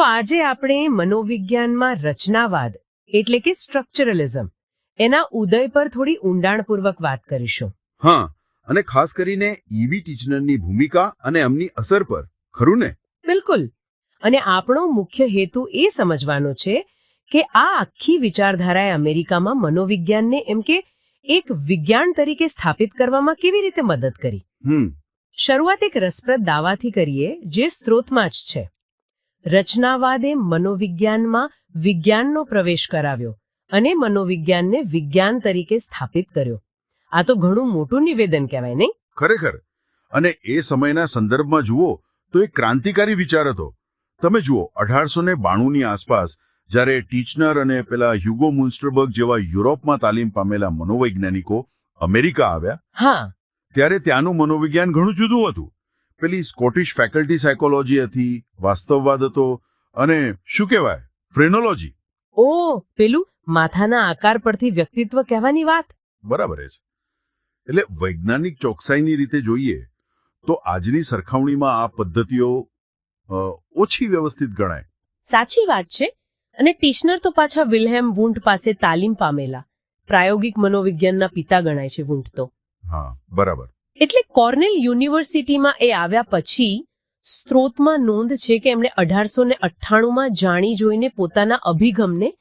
તો આજે આપણે મનોવિજ્ઞાનમાં રચનાવાદ એટલે કે સ્ટ્રક્ચરલિઝમ એના ઉદય પર થોડી ઊંડાણપૂર્વક વાત કરીશું. હા અને ખાસ કરીને ઈવી ટીચનરની ભૂમિકા અને એમની અસર પર ખરું ને? બિલકુલ. અને આપણો મુખ્ય હેતુ એ સમજવાનો છે કે આ આખી વિચારધારાએ અમેરિકામાં મનોવિજ્ઞાનને એમ કે એક વિજ્ઞાન તરીકે સ્થાપિત કરવામાં કેવી રીતે મદદ કરી? હમ. શરૂઆત એક રસપ્રદ દાવાથી કરીએ જે સ્ત્રોતમાં જ છે. રચનાવાદે મનોવિજ્ઞાનમાં વિજ્ઞાનનો પ્રવેશ કરાવ્યો અને મનોવિજ્ઞાનને વિજ્ઞાન તરીકે સ્થાપિત કર્યો. આ તો ઘણું મોટું નિવેદન કહેવાય નહીં? ખરેખર. અને એ સમયના સંદર્ભમાં જુઓ તો એ ક્રાંતિકારી વિચાર હતો. તમે જુઓ અઢારસો ને બાણુંની આસપાસ જ્યારે ટીચનર અને પેલા હ્યુગો મુન્સ્ટરબર્ગ જેવા યુરોપમાં તાલીમ પામેલા મનોવૈજ્ઞાનિકો અમેરિકા આવ્યા હા. ત્યારે ત્યાંનું મનોવિજ્ઞાન ઘણું જુદું હતું. પેલી સ્કોટિશ ફેકલ્ટી સાયકોલોજી હતી વાસ્તવવાદ હતો અને શું કહેવાય ફ્રેનોલોજી. ઓ પેલું માથાના આકાર પરથી વ્યક્તિત્વ કહેવાની વાત? બરાબર છે એટલે વૈજ્ઞાનિક ચોકસાઈની રીતે જોઈએ તો આજની સરખામણીમાં આ પદ્ધતિઓ ઓછી વ્યવસ્થિત ગણાય. સાચી વાત છે. અને ટીશનર તો પાછા વિલ્હેમ વુંટ પાસે તાલીમ પામેલા. પ્રાયોગિક મનોવિજ્ઞાનના પિતા ગણાય છે વુંટ તો. હા બરાબર. એટલે કોર્નેલ યુનિવર્સિટીમાં એ આવ્યા પછી સ્ત્રોતમાં નોંધ છે કે એમણે અઢારસો ને અઠ્ઠાણુંમાં જાણી જોઈને પોતાના અભિગમને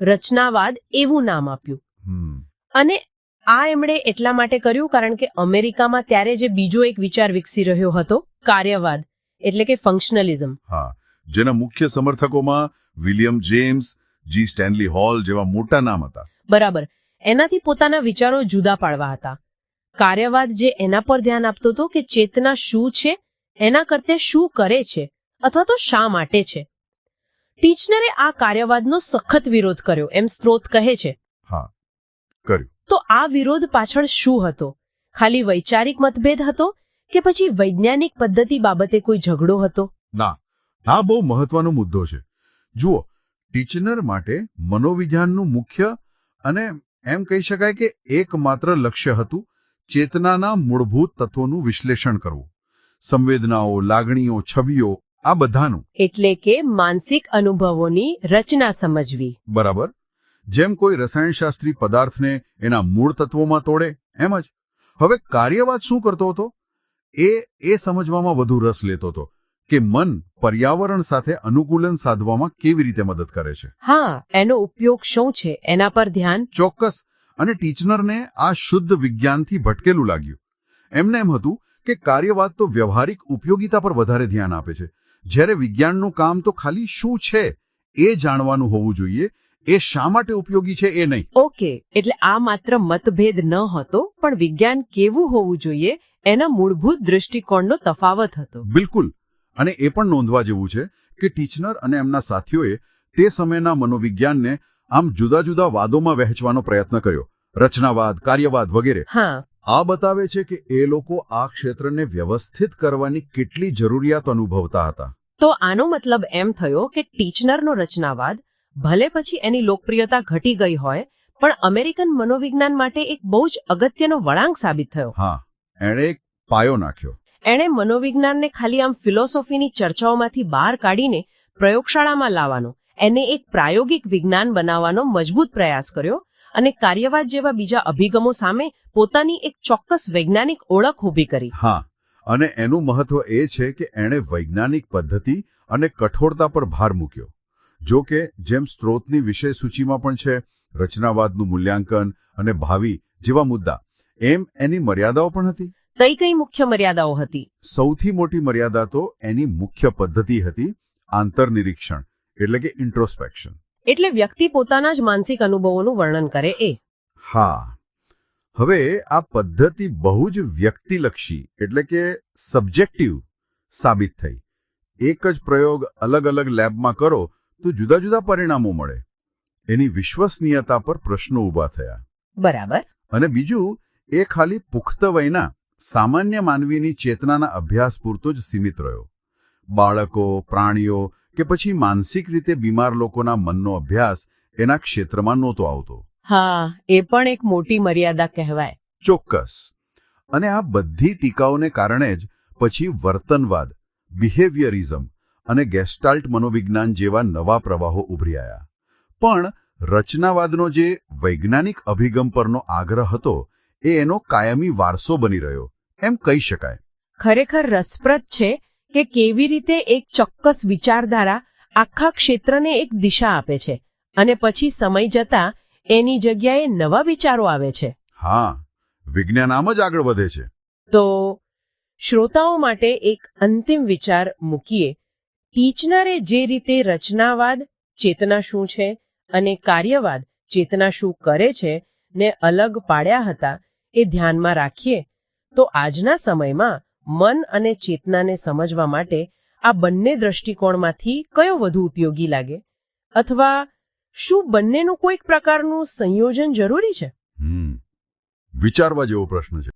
રચનાવાદ એવું નામ આપ્યું. અને આ એમણે એટલા માટે કર્યું કારણ કે અમેરિકામાં ત્યારે જે બીજો એક વિચાર વિકસી રહ્યો હતો કાર્યવાદ એટલે કે ફંક્શનલિઝમ હા. જેના મુખ્ય સમર્થકોમાં William James G Stanley Hall જેવા મોટા નામ હતા. બરાબર. એનાથી પોતાના વિચારો જુદા પાડવા હતા. કાર્યવાદ જે એના પર ધ્યાન આપતો હતો કે ચેતના શું છે એના કરતે શું કરે છે અથવા તો શા માટે છે. ટીચનરે આ કાર્યવાદનો સખત વિરોધ કર્યો એમ સ્ત્રોત કહે છે. હા કર્યું. તો આ વિરોધ પાછળ શું હતો? ખાલી વૈચારિક મતભેદ હતો કે પછી વૈજ્ઞાનિક પદ્ધતિ બાબતે કોઈ ઝઘડો હતો? ના આ બહુ મહત્વનો મુદ્દો છે. જુઓ ટીચનર માટે મનોવિજ્ઞાનનું મુખ્ય અને એમ કહી શકાય કે એકમાત્ર લક્ષ્ય હતું ચેતનાના મૂળભૂત તત્વોનું વિશ્લેષણ કરવું. સંવેદનાઓ લાગણીઓ છબીઓ આ બધાનું. એટલે કે માનસિક અનુભવોની રચના સમજવી. બરાબર? જેમ કોઈ રસાયણશાસ્ત્રી પદાર્થને એના મૂળ તત્વોમાં તોડે એમ જ. હવે કાર્યવાદ શું કરતો હતો? એ એ સમજવામાં વધુ રસ લેતો હતો કે મન પર્યાવરણ સાથે અનુકૂલન સાધવામાં કેવી રીતે મદદ કરે છે. હા એનો ઉપયોગ શું છે? એના પર ધ્યાન. ચોક્કસ. અને ટીચનરને આ શુદ્ધ વિજ્ઞાનથી ભટકેલું લાગ્યું. એમને એમ હતું કે કાર્યવાદ તો વ્યવહારિક ઉપયોગિતા પર વધારે ધ્યાન આપે છે. જ્યારે વિજ્ઞાનનું કામ તો ખાલી શું છે એ જાણવાનું હોવું જોઈએ એ શા માટે ઉપયોગી છે એ નહીં. ઓકે એટલે આ માત્ર મતભેદ ન હતો પણ વિજ્ઞાન કેવું હોવું જોઈએ એના મૂળભૂત દૃષ્ટિકોણનો તફાવત હતો. બિલકુલ. અને એ પણ નોંધવા જેવું છે કે ટીચનર અને એમના સાથીઓએ તે સમયના મનોવિજ્ઞાનને આમ જુદા જુદા વાદોમાં વહેંચવાનો પ્રયત્ન કર્યો. રચનાવાદ કાર્યવાદ વગેરે. હા. આ બતાવે છે કે એ લોકો આ ક્ષેત્રને વ્યવસ્થિત કરવાની કેટલી જરૂરિયાત અનુભવતા હતા. તો આનો મતલબ એમ થયો કે ટીચનરનો રચનાવાદ ભલે પછી એની લોકપ્રિયતા ઘટી ગઈ હોય પણ અમેરિકન મનોવિજ્ઞાન માટે એક બહુ જ અગત્યનો વળાંક સાબિત થયો. હા એણે એક પાયો નાખ્યો. એણે મનોવિજ્ઞાનને ખાલી આમ ફિલોસોફીની ચર્ચાઓમાંથી બહાર કાઢીને પ્રયોગશાળામાં લાવવાનો. એને એક પ્રાયોગિક વિજ્ઞાન બનાવવાનો મજબૂત પ્રયાસ કર્યો અને કાર્યવાદ જેવા બીજા અભિગમો સામે પોતાની એક ચોક્કસ વૈજ્ઞાનિક ઓળખ ઊભી કરી. હા અને એનું મહત્વ એ છે કે એણે વૈજ્ઞાનિક પદ્ધતિ અને કઠોરતા પર ભાર મૂક્યો. જો કે જેમ સ્ત્રોતની વિષય સૂચિમાં પણ છે રચનાવાદનું મૂલ્યાંકન અને ભાવિ જેવા મુદ્દા એમ એની મર્યાદાઓ પણ હતી? કઈ કઈ મુખ્ય મર્યાદાઓ હતી? સૌથી મોટી મર્યાદા તો એની મુખ્ય પદ્ધતિ હતી આંતરનિરીક્ષણ. એટલે કે ઇન્ટ્રોસ્પેક્શન એટલે વ્યક્તિ પોતાના જ માનસિક અનુભવોનું વર્ણન કરે એ. હા. હવે આ પદ્ધતિ બહુ જ વ્યક્તિલક્ષી એટલે કે સબ્જેક્ટિવ સાબિત થઈ. એક જ પ્રયોગ અલગ અલગ લેબમાં કરો તો જુદા જુદા પરિણામો મળે. એની વિશ્વસનીયતા પર પ્રશ્નો ઊભા થયા. બરાબર. અને બીજું એ ખાલી પુખ્ત વયના સામાન્ય માનવીની ચેતનાના અભ્યાસ પૂરતો જ સીમિત રહ્યો. બાળકો પ્રાણીઓ કે પછી માનસિક રીતે બીમાર લોકોના મનનો અભ્યાસ એના ક્ષેત્રમાં નહોતો આવતો? હા એ પણ એક મોટી મર્યાદા કહેવાય. ચોક્કસ. અને આ બધી ટીકાઓને કારણે જ પછી વર્તનવાદ બિહેવિયરિઝમ અને ગેસ્ટાલ્ટ મનોવિજ્ઞાન જેવા નવા પ્રવાહો ઉભરી આવ્યા પણ રચનાવાદનો જે વૈજ્ઞાનિક અભિગમ પરનો આગ્રહ હતો એ એનો કાયમી વારસો બની રહ્યો. એમ કહી શકાય. ખરેખર રસપ્રદ છે કે કેવી રીતે એક ચોક્કસ વિચારધારા આખા ક્ષેત્રને એક દિશા આપે છે અને પછી સમય જતાં એની જગ્યાએ નવા વિચારો આવે છે. હા વિજ્ઞાન આમ જ આગળ વધે છે. તો શ્રોતાઓ માટે એક અંતિમ વિચાર મૂકીએ. ટીચનરે જે રીતે રચનાવાદ ચેતના શું છે અને કાર્યવાદ ચેતના શું કરે છે ને અલગ પાડ્યા હતા એ ધ્યાનમાં રાખીએ. તો આજના સમયમાં મન અને ચેતનાને સમજવા માટે આ બંને દ્રષ્ટિકોણમાંથી કયો વધુ ઉપયોગી લાગે? અથવા શું બંનેનું કોઈક પ્રકારનું સંયોજન જરૂરી છે? વિચારવા જેવો પ્રશ્ન છે.